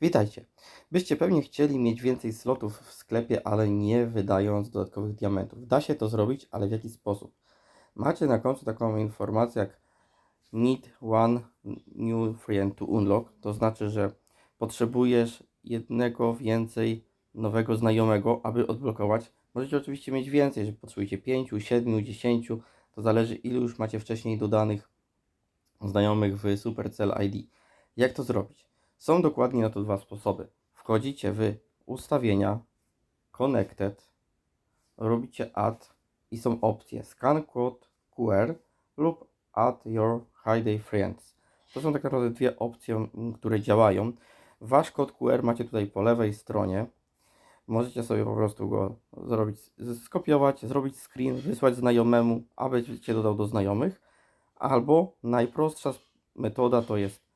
Witajcie. Byście pewnie chcieli mieć więcej slotów w sklepie, ale nie wydając dodatkowych diamentów. Da się to zrobić, ale w jaki sposób? Macie na końcu taką informację jak Need one new friend to unlock. To znaczy, że potrzebujesz jednego więcej nowego znajomego, aby odblokować. Możecie oczywiście mieć więcej, że potrzebujecie 5, 7, 10. To zależy ilu już macie wcześniej dodanych znajomych w Supercell ID. Jak to zrobić? Są dokładnie na to dwa sposoby. Wchodzicie w ustawienia, connected, robicie add i są opcje scan code QR lub add your heyday friends. To są tak naprawdę dwie opcje, które działają. Wasz kod QR macie tutaj po lewej stronie. Możecie sobie po prostu go zrobić, skopiować, zrobić screen, wysłać znajomemu, aby cię dodał do znajomych. Albo najprostsza metoda to jest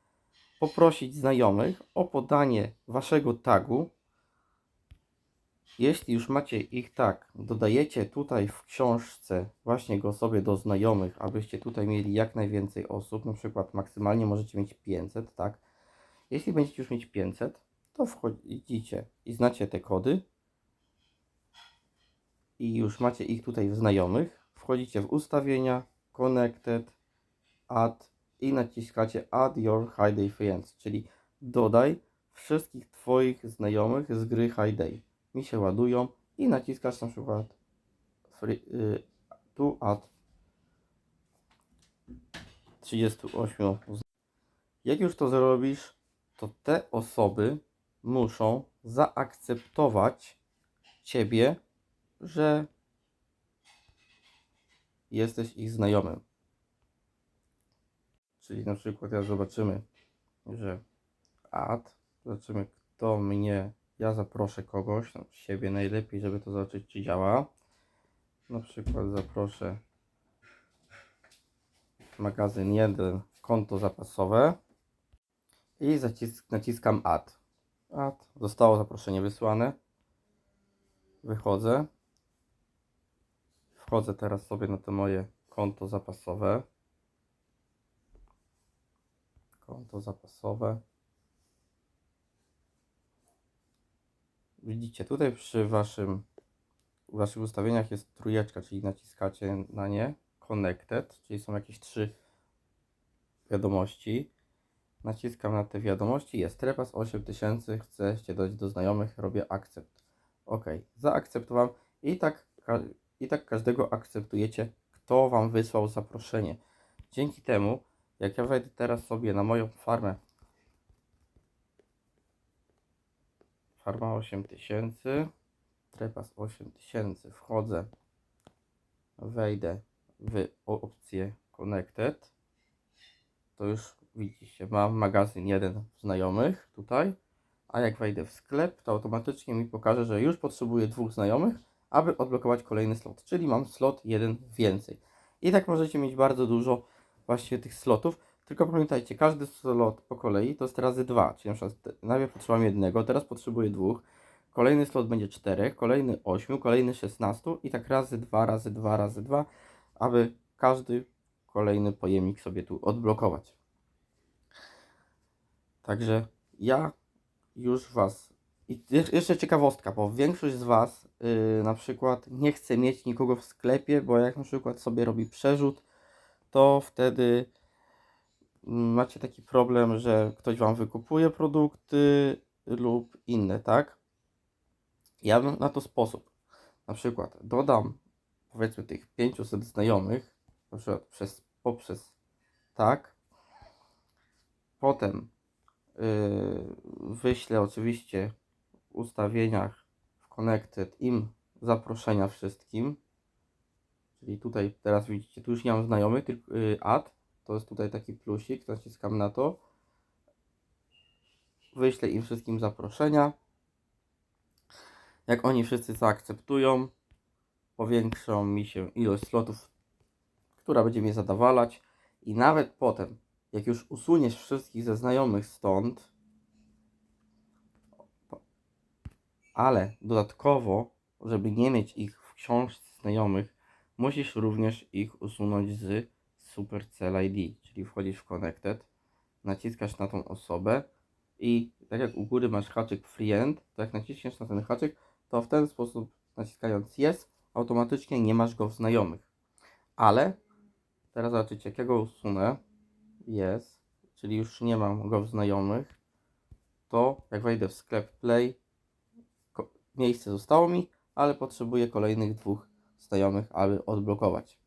poprosić znajomych o podanie waszego tagu. Jeśli już macie ich tag, dodajecie tutaj w książce właśnie go sobie do znajomych, abyście tutaj mieli jak najwięcej osób, na przykład maksymalnie możecie mieć 500, tak? Jeśli będziecie już mieć 500, to wchodzicie i znacie te kody i już macie ich tutaj w znajomych. Wchodzicie w ustawienia, connected, add i naciskacie Add Your High Day Friends, czyli dodaj wszystkich Twoich znajomych z gry High Day. Mi się ładują i naciskasz na przykład free, y, tu add 38. Jak już to zrobisz, to te osoby muszą zaakceptować Ciebie, że jesteś ich znajomym. Czyli na przykład jak zobaczymy, że add, zobaczymy kto mnie, ja zaproszę kogoś, no, siebie najlepiej, żeby to zobaczyć czy działa. Na przykład zaproszę magazyn 1, konto zapasowe i zacisk, naciskam add. Add, zostało zaproszenie wysłane. Wychodzę. Wchodzę teraz sobie na to moje konto zapasowe konto zapasowe. Widzicie, tutaj przy waszym, w waszych ustawieniach jest trójeczka, czyli naciskacie na nie, connected, czyli są jakieś trzy wiadomości. Naciskam na te wiadomości, jest trepas 8000, chcecie dodać do znajomych, robię akcept. Ok, zaakceptowałem i tak, i tak każdego akceptujecie, kto wam wysłał zaproszenie. Dzięki temu jak ja wejdę teraz sobie na moją farmę, farma 8000, trepas 8000, wchodzę, wejdę w opcję Connected, to już widzicie, mam magazyn jeden znajomych tutaj, a jak wejdę w sklep, to automatycznie mi pokaże, że już potrzebuję dwóch znajomych, aby odblokować kolejny slot, czyli mam slot jeden więcej. I tak możecie mieć bardzo dużo właściwie tych slotów. Tylko pamiętajcie, każdy slot po kolei to jest razy dwa. Czyli na przykład najpierw potrzebowałem jednego, teraz potrzebuję dwóch. Kolejny slot będzie 4, kolejny 8, kolejny 16 i tak razy 2, razy 2, razy 2, aby każdy kolejny pojemnik sobie tu odblokować. Także ja już Was. I jeszcze ciekawostka, bo większość z Was yy, na przykład nie chce mieć nikogo w sklepie, bo jak na przykład sobie robi przerzut, to wtedy macie taki problem, że ktoś Wam wykupuje produkty lub inne, tak? Ja na to sposób. Na przykład dodam powiedzmy tych 500 znajomych, na przykład przez, poprzez tak. Potem yy, wyślę oczywiście w ustawieniach w Connected im zaproszenia wszystkim Czyli tutaj teraz widzicie, tu już nie mam znajomych, tylko y, add, to jest tutaj taki plusik, naciskam na to. Wyślę im wszystkim zaproszenia. Jak oni wszyscy zaakceptują, powiększą mi się ilość slotów, która będzie mnie zadowalać. I nawet potem, jak już usuniesz wszystkich ze znajomych stąd, ale dodatkowo, żeby nie mieć ich w książce znajomych, Musisz również ich usunąć z Supercell ID, czyli wchodzisz w Connected, naciskasz na tą osobę i tak jak u góry masz haczyk friend, to jak naciśniesz na ten haczyk, to w ten sposób naciskając yes, automatycznie nie masz go w znajomych. Ale teraz zobaczycie, jak ja go usunę, jest, czyli już nie mam go w znajomych, to jak wejdę w sklep Play, miejsce zostało mi, ale potrzebuję kolejnych dwóch znajomych, aby odblokować.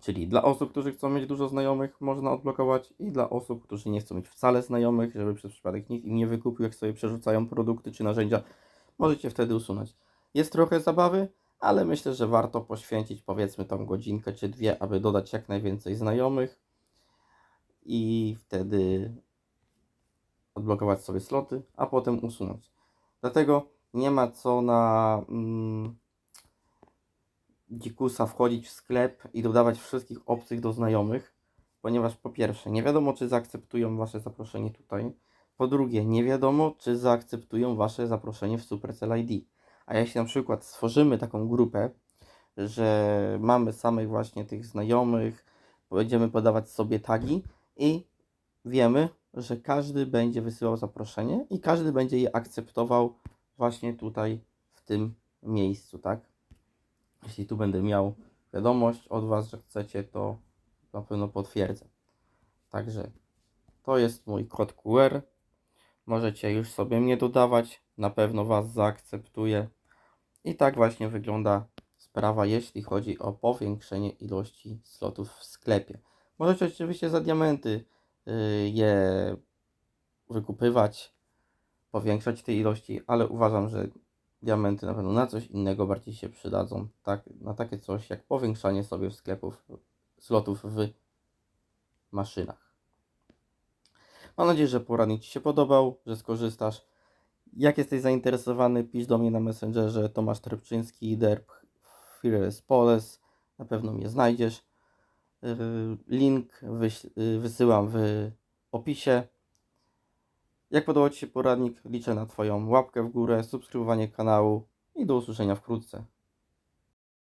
Czyli dla osób, którzy chcą mieć dużo znajomych, można odblokować i dla osób, którzy nie chcą mieć wcale znajomych, żeby przez przypadek nikt im nie wykupił, jak sobie przerzucają produkty czy narzędzia, możecie wtedy usunąć. Jest trochę zabawy, ale myślę, że warto poświęcić powiedzmy tą godzinkę czy dwie, aby dodać jak najwięcej znajomych i wtedy odblokować sobie sloty, a potem usunąć. Dlatego nie ma co na mm, dzikusa wchodzić w sklep i dodawać wszystkich obcych do znajomych, ponieważ po pierwsze nie wiadomo czy zaakceptują Wasze zaproszenie tutaj, po drugie nie wiadomo czy zaakceptują Wasze zaproszenie w Supercell ID. A jeśli na przykład stworzymy taką grupę, że mamy samych właśnie tych znajomych, będziemy podawać sobie tagi i wiemy, że każdy będzie wysyłał zaproszenie i każdy będzie je akceptował właśnie tutaj w tym miejscu, tak? Jeśli tu będę miał wiadomość od Was, że chcecie, to na pewno potwierdzę. Także to jest mój kod QR. Możecie już sobie mnie dodawać, na pewno Was zaakceptuję. I tak właśnie wygląda sprawa, jeśli chodzi o powiększenie ilości slotów w sklepie. Możecie oczywiście za diamenty y, je wykupywać, powiększać tej ilości, ale uważam, że diamenty na pewno na coś innego bardziej się przydadzą. Tak, na takie coś jak powiększanie sobie sklepów, slotów w maszynach. Mam nadzieję, że poradnik Ci się podobał, że skorzystasz. Jak jesteś zainteresowany, pisz do mnie na Messengerze Tomasz Trepczyński, derb Files Poles. Na pewno mnie znajdziesz. Yy, Link yy, wysyłam w opisie. Jak podobał Ci się poradnik, liczę na Twoją łapkę w górę, subskrybowanie kanału i do usłyszenia wkrótce.